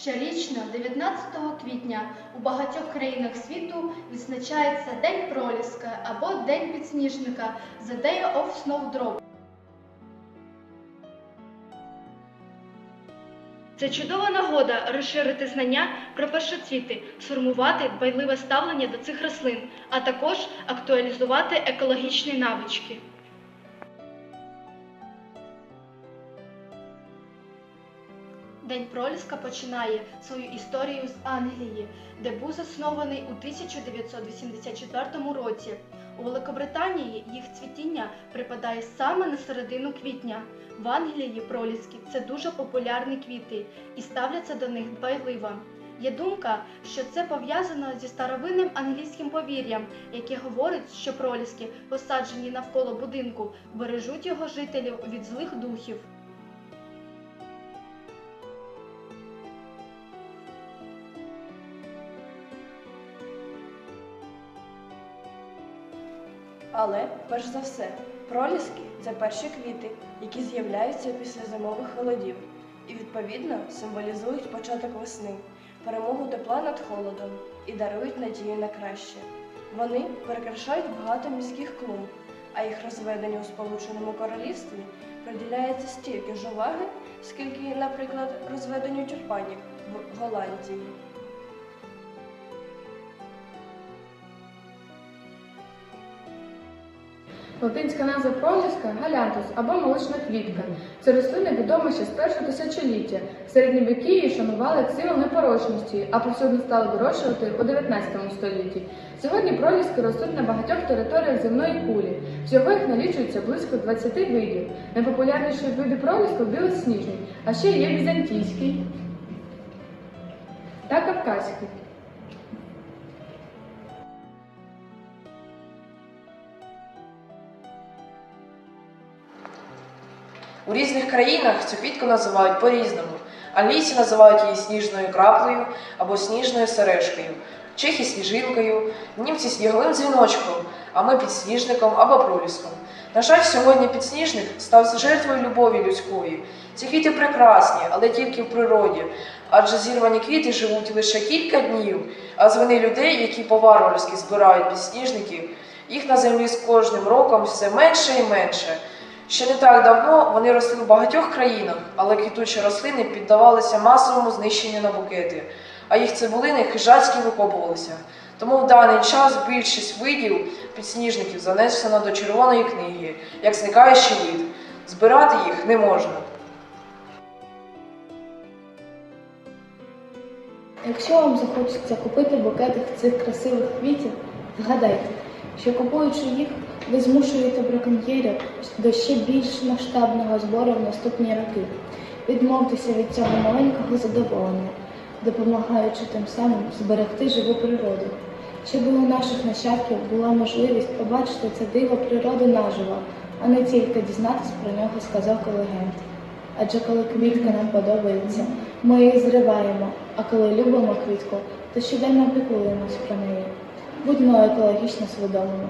Щорічно, 19 квітня, у багатьох країнах світу відзначається День проліска або День підсніжника The Day of Snowdrop. Це чудова нагода розширити знання про першоцвіти, сформувати дбайливе ставлення до цих рослин, а також актуалізувати екологічні навички. День проліска починає свою історію з Англії, де був заснований у 1984 році. У Великобританії їх цвітіння припадає саме на середину квітня. В Англії проліски це дуже популярні квіти і ставляться до них дбайливо. Є думка, що це пов'язано зі старовинним англійським повір'ям, яке говорить, що проліски, посаджені навколо будинку, бережуть його жителів від злих духів. Але, перш за все, проліски це перші квіти, які з'являються після зимових холодів і, відповідно, символізують початок весни, перемогу тепла над холодом і дарують надію на краще. Вони перекрашають багато міських клумб, а їх розведенню у Сполученому Королівстві приділяється стільки ж уваги, скільки, наприклад, розведенню тюльпанів в Голландії. Латинська назва проліска галянтус або молочна квітка. Це рослина відома ще з першого тисячоліття. В середні її шанували як символ непорочності, а повсюдно стали вирощувати у 19 столітті. Сьогодні проліски ростуть на багатьох територіях земної кулі. Всього їх налічується близько 20 видів. Найпопулярніші види проліску білосніжний, а ще є візантійський та кавказький. У різних країнах цю квітку називають по-різному. Англійці називають її сніжною краплею або сніжною сережкою, чехи сніжинкою, німці сніговим дзвіночком, а ми підсніжником або проліском. На жаль, сьогодні підсніжник став жертвою любові людської. Ці квіти прекрасні, але тільки в природі, адже зірвані квіти живуть лише кілька днів, а з вини людей, які по-варварськи збирають підсніжників, їх на землі з кожним роком все менше і менше. Ще не так давно вони росли в багатьох країнах, але квітучі рослини піддавалися масовому знищенню на букети, а їх цибулини хижацьки викопувалися. Тому в даний час більшість видів підсніжників занесено до червоної книги, як зникаючий вид. Збирати їх не можна. Якщо вам захочеться купити букетик цих красивих квітів, згадайте, що купуючи їх, ви змушуєте браконьєрів до ще більш масштабного збору в наступні роки. Відмовтеся від цього маленького задоволення, допомагаючи тим самим зберегти живу природу. Щоб у наших нащадків була можливість побачити це диво природи наживо, а не тільки дізнатися про нього з казок і легенд. Адже коли квітка нам подобається, ми її зриваємо, а коли любимо квітку, то щоденно піклуємось про неї. Будьмо екологічно свідомими.